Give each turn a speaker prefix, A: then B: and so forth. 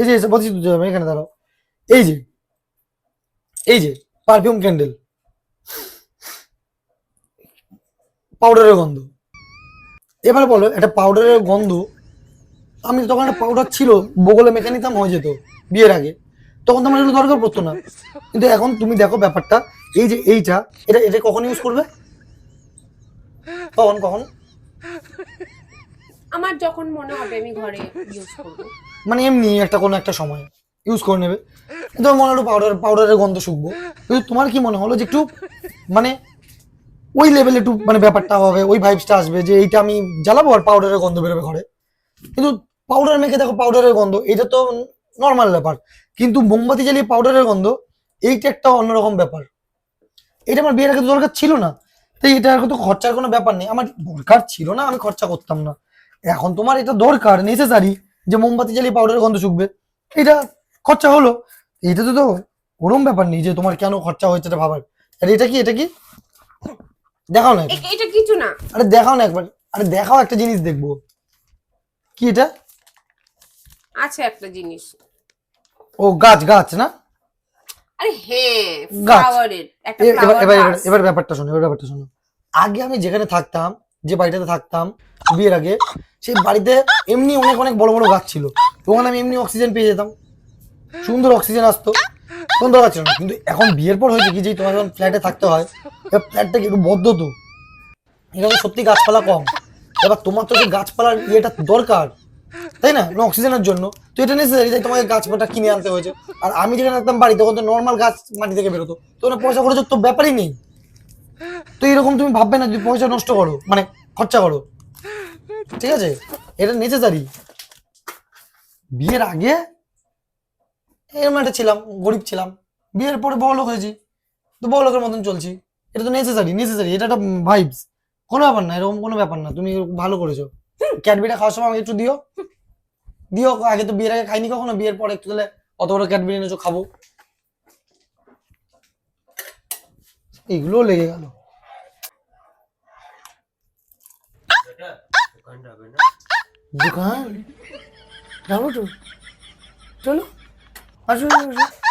A: এই যে বলছি যাবে, এখানে দাঁড়াও। এই যে এই যে পারফিউম ক্যান্ডেল পাউডারের গন্ধ। এবার বলো একটা পাউডারের গন্ধ আমি তখন একটা পাউডার ছিল বগলে মেখে নিতাম হয়ে যেত বিয়ের আগে। তখন তো আমার এগুলো দরকার পড়তো না। কিন্তু এখন তুমি দেখো ব্যাপারটা এই যে এইটা এটা এটা কখন ইউজ করবে? কখন কখন?
B: আমার যখন মনে হবে আমি ঘরে ইউজ করব।
A: মানে এমনি একটা কোনো একটা সময় ইউজ করে নেবে। কিন্তু আমার মনে হলো পাউডার পাউডারের গন্ধ শুকবো। কিন্তু তোমার কি মনে হলো যে একটু মানে ওই লেভেলে একটু মানে ব্যাপারটা হবে, ওই ভাইবসটা আসবে যে এইটা আমি জ্বালাবো আর পাউডারের গন্ধ বেরোবে ঘরে। কিন্তু পাউডার মেখে দেখো পাউডারের গন্ধ এটা তো নর্মাল ব্যাপার। কিন্তু মোমবাতি জ্বালিয়ে পাউডারের গন্ধ, এইটা একটা অন্যরকম ব্যাপার। এটা আমার বিয়ের আগে দরকার ছিল না। তাই এটা এখন তো খরচার কোনো ব্যাপার নেই। আমার দরকার ছিল না, আমি খরচা করতাম না। এখন তোমার এটা দরকার নেসেসারি যে মোমবাতি জ্বালিয়ে পাউডারের গন্ধ শুকবে। এটা খরচা হলো। এটা তো তো ওরম ব্যাপার নেই যে তোমার কেন খরচা হয়েছে এটা ভাবার। আরে এটা কি এটা কি? দেখাও না
B: এটা কিছু না।
A: আরে দেখাও না একবার। আরে দেখাও একটা জিনিস দেখব। কি এটা?
B: আছে একটা জিনিস।
A: ও গাছ গাছ না?
B: আরে হ্যাঁ
A: গাছ।
B: ফ্লাওয়ারের একটা
A: এবার এবার- এবার ব্যাপারটা শোনো এবার ব্যাপারটা শোনো। আগে আমি যেখানে থাকতাম যে বাড়িটাতে থাকতাম বিয়ের আগে, সেই বাড়িতে এমনি অনেক অনেক বড় বড় গাছ ছিল। ওখানে আমি এমনি অক্সিজেন পেয়ে যেতাম। সুন্দর অক্সিজেন আসতো। কোন দরকার ছিল না। কিন্তু এখন বিয়ের পর হয়েছে কি যে তোমার যখন ফ্ল্যাটে থাকতে হয় ফ্ল্যাটটা কি একটু বদ্ধ তো। এখানে সত্যি গাছপালা কম। এবার তোমার তো যে গাছপালার ইয়েটা দরকার, তাই না? অক্সিজেনের জন্য। তো এটা নেসেসারি তাই তোমাকে গাছপালা কিনে আনতে হয়েছে। আর আমি যেখানে থাকতাম বাড়িতে তখন তো নর্মাল গাছ মাটি থেকে বেরোতো। তো পয়সা খরচের তো ব্যাপারই নেই। তো এরকম তুমি ভাববে না যদি পয়সা নষ্ট করো মানে খরচা করো। ঠিক আছে? এটা নেসেসারি বিয়ের আগে এরকম একটা ছিলাম, গরিব ছিলাম। বিয়ের পরে বড় লোক হয়েছি, তো বড় লোকের মতন চলছি। এটা তো নেসেসারি নেসেসারি এটা একটা ভাইবস কোনো ব্যাপার না, এরকম কোনো ব্যাপার না, তুমি ভালো করেছ। ক্যাডবেরিটা খাওয়ার সময় আমাকে একটু দিও। দিও, আগে তো বিয়ের আগে খাইনি কখনো, বিয়ের পরে একটু তাহলে অত বড় ক্যাডবেরি এনেছো, খাব। এগুলো লেগে গেল। দোকান যাবো তো চলো আসো আসো, আসো